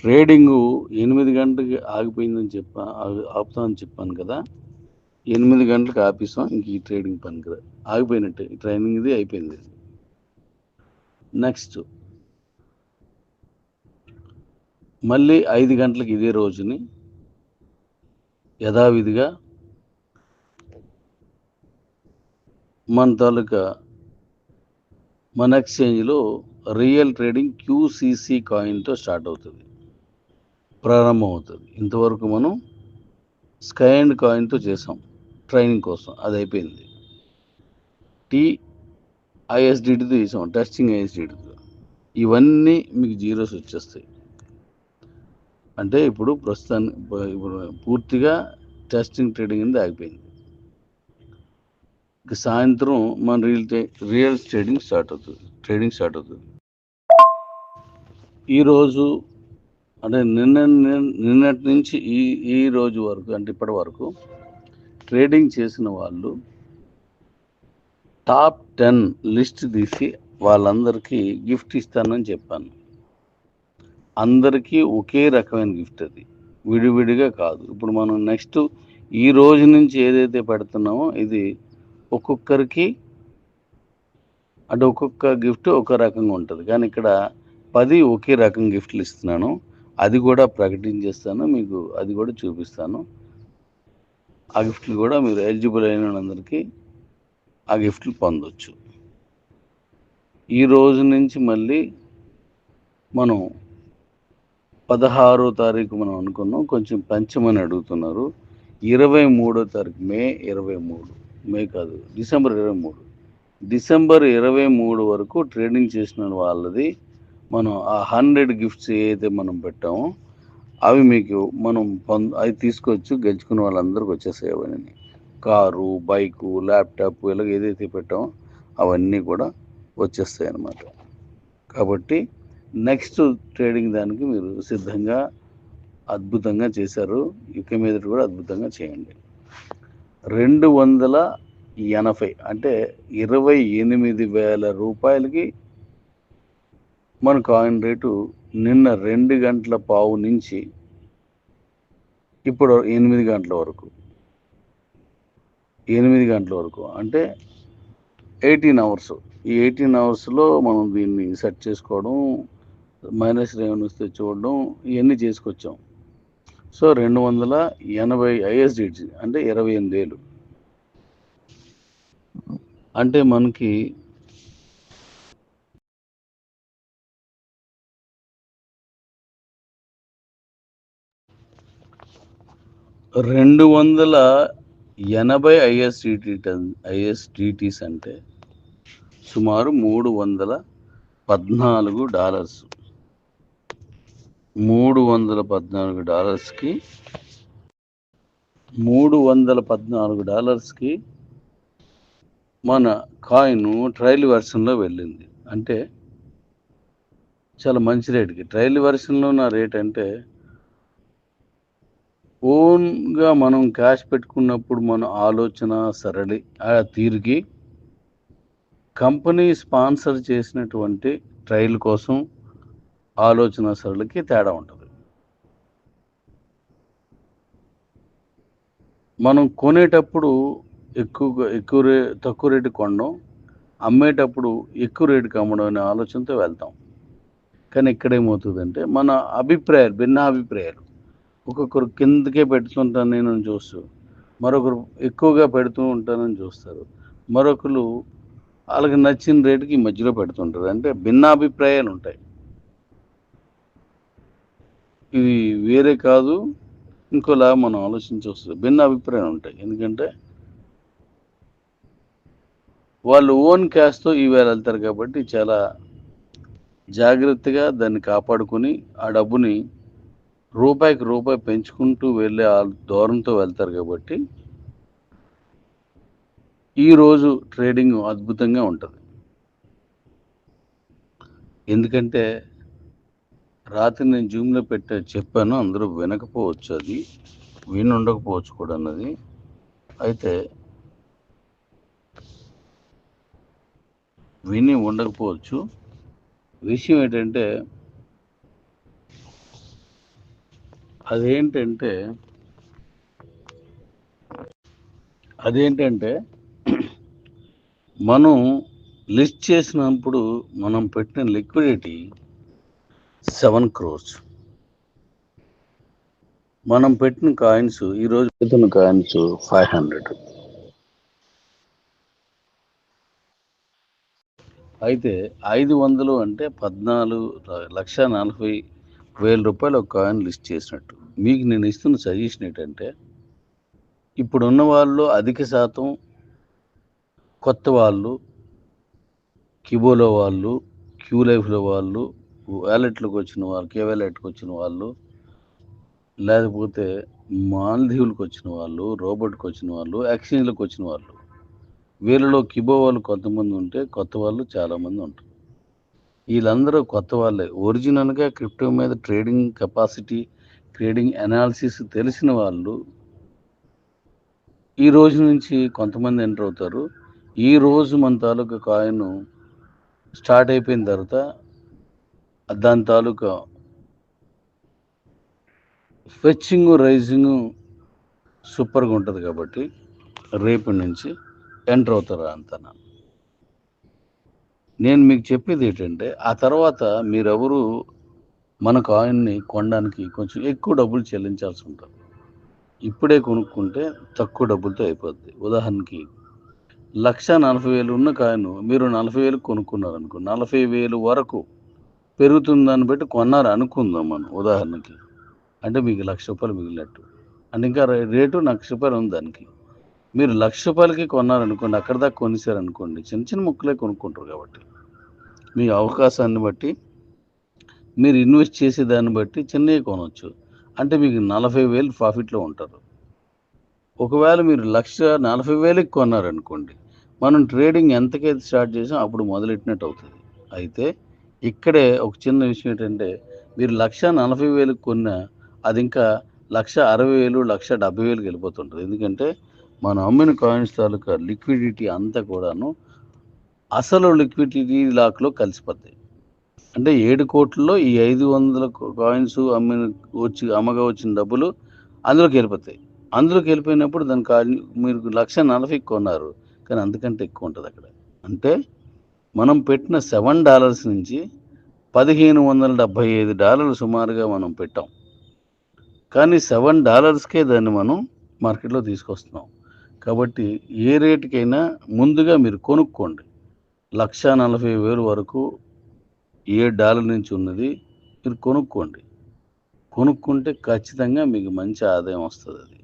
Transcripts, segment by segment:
Trading ఎనిమిది గంటలకి ఆగిపోయిందని చెప్పా ఆపుతామని చెప్పాను కదా ఎనిమిది గంటలకు ఆపిస్తాం ఇంక ఈ ట్రేడింగ్ పని కదా. ఆగిపోయినట్టే ఈ ట్రైనింగ్ ఇది అయిపోయింది. నెక్స్ట్ మళ్ళీ ఐదు గంటలకు ఇదే రోజుని యథావిధిగా మన తాలూకా మన ఎక్స్చేంజ్లో రియల్ ట్రేడింగ్ క్యూసీసీ కాయిన్తో స్టార్ట్ అవుతుంది. ప్రారంభం అవుతుంది ఇంతవరకు మనం స్కై అండ్ కాయిన్తో చేసాం. ట్రైనింగ్ కోసం అది అయిపోయింది. టీ ఐఎస్డిటీతో చేసాం. టెస్టింగ్ ఐఎస్డిటీతో ఇవన్నీ మీకు జీరోస్ వచ్చేస్తాయి. అంటే ఇప్పుడు ప్రస్తుతాన్ని ఇప్పుడు పూర్తిగా టెస్టింగ్ ట్రేడింగ్ అనేది ఆగిపోయింది. ఇక సాయంత్రం మన రియల్ రియల్ ట్రేడింగ్ స్టార్ట్ అవుతుంది. ట్రేడింగ్ స్టార్ట్ అవుతుంది. ఈరోజు అంటే నిన్న నిన్నటి నుంచి ఈ ఈ రోజు వరకు అంటే ఇప్పటి వరకు ట్రేడింగ్ చేసిన వాళ్ళు టాప్ టెన్ లిస్ట్ తీసి వాళ్ళందరికీ గిఫ్ట్ ఇస్తానని చెప్పాను. అందరికీ ఒకే రకమైన గిఫ్ట్ అది. విడివిడిగా కాదు. ఇప్పుడు మనం నెక్స్ట్ ఈ రోజు నుంచి ఏదైతే పెడుతున్నామో ఇది ఒక్కొక్కరికి అంటే ఒక్కొక్క గిఫ్ట్ ఒక రకంగా ఉంటుంది. కానీ ఇక్కడ పది ఒకే రకం గిఫ్ట్లు ఇస్తున్నాను. అది కూడా ప్రకటించేస్తాను మీకు అది కూడా చూపిస్తాను. ఆ గిఫ్ట్లు కూడా మీరు ఎలిజిబుల్ అయిన వాళ్ళందరికీ ఆ గిఫ్ట్లు పొందొచ్చు. ఈ రోజు నుంచి మళ్ళీ మనం పదహారో తారీఖు మనం అనుకున్నాం కొంచెం పెంచమని అడుగుతున్నారు. ఇరవై మూడో తారీఖు మే ఇరవై మూడు. మే కాదు డిసెంబర్ ఇరవై మూడు. డిసెంబర్ ఇరవై మూడు వరకు ట్రేడింగ్ చేసిన వాళ్ళది మనం ఆ హండ్రెడ్ గిఫ్ట్స్ ఏదైతే మనం పెట్టామో అవి మీకు మనం పొంద అవి తీసుకొచ్చి గెలుచుకున్న వాళ్ళందరికీ వచ్చేసాయి అవన్నీ. కారు బైకు ల్యాప్టాప్ ఇలాగ ఏదైతే పెట్టామో అవన్నీ కూడా వచ్చేస్తాయి అన్నమాట. కాబట్టి నెక్స్ట్ ట్రేడింగ్ దానికి మీరు సిద్ధంగా అద్భుతంగా చేశారు. ఇక మీద కూడా అద్భుతంగా చేయండి. రెండు వందల ఎనభై అంటే ఇరవై ఎనిమిది వేల రూపాయలకి మన కాయిన్ రేటు నిన్న రెండు గంటల పావు నుంచి ఇప్పుడు ఎనిమిది గంటల వరకు. ఎనిమిది గంటల వరకు. అంటే ఎయిటీన్ అవర్స్. ఈ ఎయిటీన్ అవర్స్లో మనం దీన్ని సెట్ చేసుకోవడం మైనస్ రెవెన్యూస్ తెచ్చుకోవడం ఇవన్నీ చేసుకొచ్చాం. సో రెండు వందల ఎనభై ఐఎస్డిటి అంటే ఇరవై ఎనిమిది వేలు. అంటే మనకి రెండు వందల ఎనభై ఐఎస్డిటి ఐఎస్డిటీస్ అంటే సుమారు మూడు వందల పద్నాలుగు డాలర్స్. మూడు వందల పద్నాలుగు డాలర్స్కి మూడు వందల పద్నాలుగు డాలర్స్కి మన కాయిన్ ట్రయల్ వెర్షన్లో వెళ్ళింది. అంటే చాలా మంచి రేట్కి. ట్రయల్ వెర్షన్లో నా రేట్ అంటే ఓన్గా మనం క్యాష్ పెట్టుకున్నప్పుడు మన ఆలోచన సరళి ఆ తీరుకి కంపెనీ స్పాన్సర్ చేసినటువంటి ట్రయల్ కోసం ఆలోచన సరళికి తేడా ఉంటుంది. మనం కొనేటప్పుడు ఎక్కువగా ఎక్కువ రే తక్కువ రేటు కొనడం అమ్మేటప్పుడు ఎక్కువ రేటుకి అమ్మడం అనే ఆలోచనతో వెళ్తాం. కానీ ఇక్కడ ఏమవుతుందంటే మన అభిప్రాయాలు భిన్న అభిప్రాయాలు ఒక్కొక్కరు కిందకే పెడుతుంటాను నేను చూస్తూ మరొకరు ఎక్కువగా పెడుతూ ఉంటానని చూస్తారు. మరొకరు వాళ్ళకి నచ్చిన రేటుకి ఈ మధ్యలో పెడుతుంటారు. అంటే భిన్నాభిప్రాయాలు ఉంటాయి. ఇది వేరే కాదు ఇంకోలా మనం ఆలోచించవచ్చు భిన్న అభిప్రాయాలు ఉంటాయి. ఎందుకంటే వాళ్ళు ఓన్ క్యాష్తో ఈవేళ వెళ్తారు కాబట్టి చాలా జాగ్రత్తగా దాన్ని కాపాడుకొని ఆ డబ్బుని రూపాయికి రూపాయి పెంచుకుంటూ వెళ్ళే ఆ దూరంతో వెళ్తారు కాబట్టి ఈరోజు ట్రేడింగ్ అద్భుతంగా ఉంటుంది. ఎందుకంటే రాత్రి నేను జూమ్లో పెట్టే చెప్పాను అందరూ వినకపోవచ్చు అది విని ఉండకపోవచ్చు కూడా అన్నది. అయితే విని ఉండకపోవచ్చు. విషయం ఏంటంటే అదేంటంటే అదేంటంటే మనం లిస్ట్ చేసినప్పుడు మనం పెట్టిన లిక్విడిటీ సెవెన్ క్రోర్స్. మనం పెట్టిన కాయిన్స్ ఈరోజు పెట్టిన కాయిన్స్ ఫైవ్ హండ్రెడ్. అయితే ఐదు వందలు అంటే పద్నాలుగు లక్ష నలభై వేల రూపాయలు ఒక కాయిన్ లిస్ట్ చేసినట్టు. మీకు నేను ఇస్తున్న సజెషన్ ఏంటంటే ఇప్పుడున్న వాళ్ళు అధిక శాతం కొత్త వాళ్ళు కిబోలో వాళ్ళు క్యూ లైఫ్లో వాళ్ళు వ్యాలెట్లకు వచ్చిన వాళ్ళు కే వ్యాలెట్కి వచ్చిన వాళ్ళు లేకపోతే మాల్దీవులకు వచ్చిన వాళ్ళు రోబోట్కి వచ్చిన వాళ్ళు ఎక్స్చేంజ్లకు వచ్చిన వాళ్ళు వీళ్ళలో కిబో వాళ్ళు కొంతమంది ఉంటే కొత్త వాళ్ళు చాలామంది ఉంటారు. వీళ్ళందరూ కొత్త వాళ్ళే. ఒరిజినల్గా క్రిప్టో మీద ట్రేడింగ్ కెపాసిటీ ట్రేడింగ్ అనాలిసిస్ తెలిసిన వాళ్ళు ఈ రోజు నుంచి కొంతమంది ఎంటర్ అవుతారు. ఈ రోజు మన తాలూకా కాయిన్ స్టార్ట్ అయిపోయిన తర్వాత దాని తాలూకా ఫెచ్చింగ్ రైజింగ్ సూపర్గా ఉంటుంది కాబట్టి రేపటి నుంచి ఎంటర్ అవుతారా అంతన నేను మీకు చెప్పేది ఏంటంటే ఆ తర్వాత మీరెవరు మన కాయిన్ని కొనడానికి కొంచెం ఎక్కువ డబ్బులు చెల్లించాల్సి ఉంటుంది. ఇప్పుడే కొనుక్కుంటే తక్కువ డబ్బులతో అయిపోద్ది. ఉదాహరణకి లక్ష నలభై వేలు ఉన్న కాయిన్ మీరు నలభై వేలు కొనుక్కున్నారు అనుకో నలభై వేలు వరకు పెరుగుతుందని బట్టి కొన్నారు అనుకుందాం మనం ఉదాహరణకి. అంటే మీకు లక్ష రూపాయలు మిగిలినట్టు. అంటే ఇంకా రేటు లక్ష రూపాయలు ఉంది దానికి. మీరు లక్ష రూపాయలకి కొన్నారనుకోండి అక్కడ దాకా కొనిసారనుకోండి చిన్న చిన్న ముక్కలే కొనుక్కుంటారు కాబట్టి. మీ అవకాశాన్ని బట్టి మీరు ఇన్వెస్ట్ చేసే దాన్ని బట్టి చిన్నవి కొనవచ్చు అంటే మీకు నలభై వేలు ప్రాఫిట్లో ఉంటారు. ఒకవేళ మీరు లక్ష నలభై వేలకి కొన్నారనుకోండి మనం ట్రేడింగ్ ఎంతకైతే స్టార్ట్ చేసాం అప్పుడు మొదలెట్టినట్టు అవుతుంది. అయితే ఇక్కడే ఒక చిన్న విషయం ఏంటంటే మీరు లక్ష నలభై వేలకు కొన్నా అది ఇంకా లక్ష అరవై వేలు లక్ష డెబ్బై వేలకు వెళ్ళిపోతుంటుంది. ఎందుకంటే మనం అమ్మిన కాయిన్స్ తాలూకా లిక్విడిటీ అంతా కూడాను అసలు లిక్విడిటీ లాక్లో కలిసిపోతాయి. అంటే ఏడు కోట్లలో ఈ ఐదు వందల కాయిన్స్ అమ్మిన వచ్చి అమ్మగా వచ్చిన డబ్బులు అందులోకి వెళ్ళిపోతాయి. అందులోకి వెళ్ళిపోయినప్పుడు దాని కాయిన్ మీరు లక్ష నలభై కొన్నారు కానీ అందుకంటే ఎక్కువ ఉంటుంది అక్కడ. అంటే మనం పెట్టిన సెవెన్ డాలర్స్ నుంచి పదిహేను వందల డెబ్భై ఐదు డాలర్లు సుమారుగా మనం పెట్టాం. కానీ సెవెన్ డాలర్స్కే దాన్ని మనం మార్కెట్లో తీసుకొస్తున్నాం. కాబట్టి ఏ రేటుకైనా ముందుగా మీరు కొనుక్కోండి. లక్ష నలభై వేలు వరకు ఏ డాలర్ నుంచి ఉన్నది మీరు కొనుక్కోండి. కొనుక్కుంటే ఖచ్చితంగా మీకు మంచి ఆదాయం వస్తుంది అది.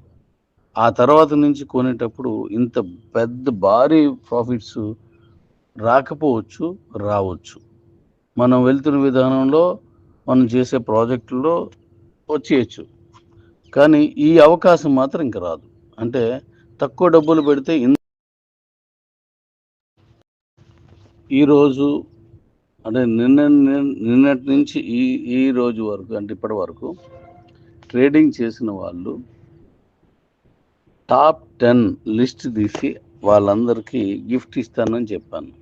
ఆ తర్వాత నుంచి కొనేటప్పుడు ఇంత పెద్ద భారీ ప్రాఫిట్స్ రాకపోవచ్చు రావచ్చు. మనం వెళ్తున్న విధానంలో మనం చేసే ప్రాజెక్టుల్లో వచ్చేయచ్చు. కానీ ఈ అవకాశం మాత్రం ఇంకా రాదు. అంటే తక్కువ డబ్బులు పెడితే ఈరోజు అంటే నిన్న నిన్న- నిన్నటి నుంచి ఈ ఈ రోజు వరకు అంటే ఇప్పటి వరకు ట్రేడింగ్ చేసిన వాళ్ళు టాప్ టెన్ లిస్ట్ తీసి వాళ్ళందరికీ గిఫ్ట్ ఇస్తానని చెప్పాను.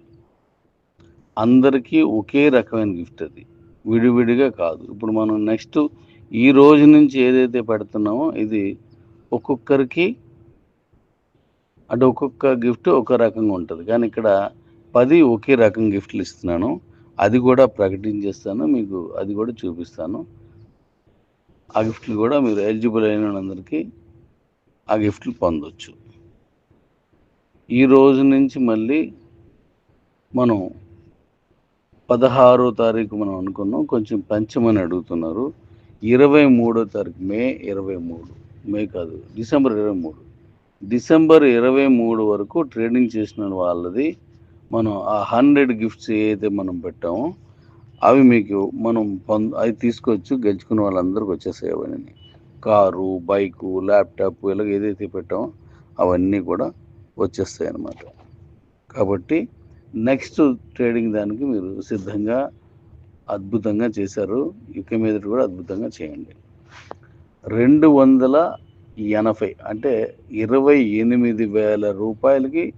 అందరికీ ఒకే రకమైన గిఫ్ట్ అది. విడివిడిగా కాదు. ఇప్పుడు మనం నెక్స్ట్ ఈ రోజు నుంచి ఏదైతే పెడుతున్నామో ఇది ఒక్కొక్కరికి అంటే ఒక్కొక్క గిఫ్ట్ ఒక రకంగా ఉంటుంది. కానీ ఇక్కడ పది ఒకే రకం గిఫ్ట్లు ఇస్తున్నాను. అది కూడా ప్రకటించేస్తాను. మీకు అది కూడా చూపిస్తాను. ఆ గిఫ్ట్లు కూడా మీరు ఎలిజిబుల్ అయిన వాళ్ళందరికీ ఆ గిఫ్ట్లు పొందొచ్చు. ఈ రోజు నుంచి మళ్ళీ మనం పదహారో తారీఖు మనం అనుకున్నాం. కొంచెం పంచమని అడుగుతున్నారు. ఇరవై మూడో తారీఖు మే ఇరవై మూడు. మే కాదు డిసెంబర్ ఇరవై మూడు. డిసెంబర్ ఇరవై మూడు వరకు ట్రేడింగ్ చేసిన వాళ్ళది మనం ఆ హండ్రెడ్ గిఫ్ట్స్ ఏదైతే మనం పెట్టామో అవి మీకు మనం పొంద అవి తీసుకొచ్చు గెలుచుకున్న వాళ్ళందరికీ వచ్చేసాయి అవన్నీ. కారు బైకు ల్యాప్టాప్ ఇలాగ ఏదైతే పెట్టామో అవన్నీ కూడా వచ్చేస్తాయి అన్నమాట. కాబట్టి నెక్స్ట్ ట్రేడింగ్ దానికి మీరు సిద్ధంగా అద్భుతంగా చేశారు. ఇక మీద కూడా అద్భుతంగా చేయండి. రెండు వందల ఎనభై అంటే ఇరవై ఎనిమిది వేల రూపాయలకి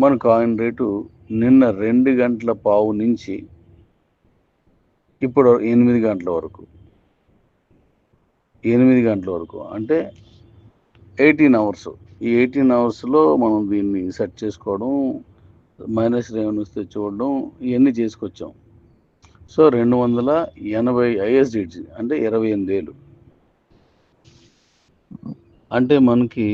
మన కాయిన్ రేటు నిన్న రెండు గంటల పావు నుంచి ఇప్పుడు ఎనిమిది గంటల వరకు. ఎనిమిది గంటల వరకు అంటే ఎయిటీన్ అవర్స్. ఈ ఎయిటీన్ అవర్స్లో మనం దీన్ని సెట్ చేసుకోవడం మైనస్ రెవెన్యూస్ తెచ్చుకోవడం ఇవన్నీ చేసుకొచ్చాం. సో రెండు వందల ఎనభై ఐఎస్డిటి అంటే ఇరవై ఎనిమిది వేలు. అంటే మనకి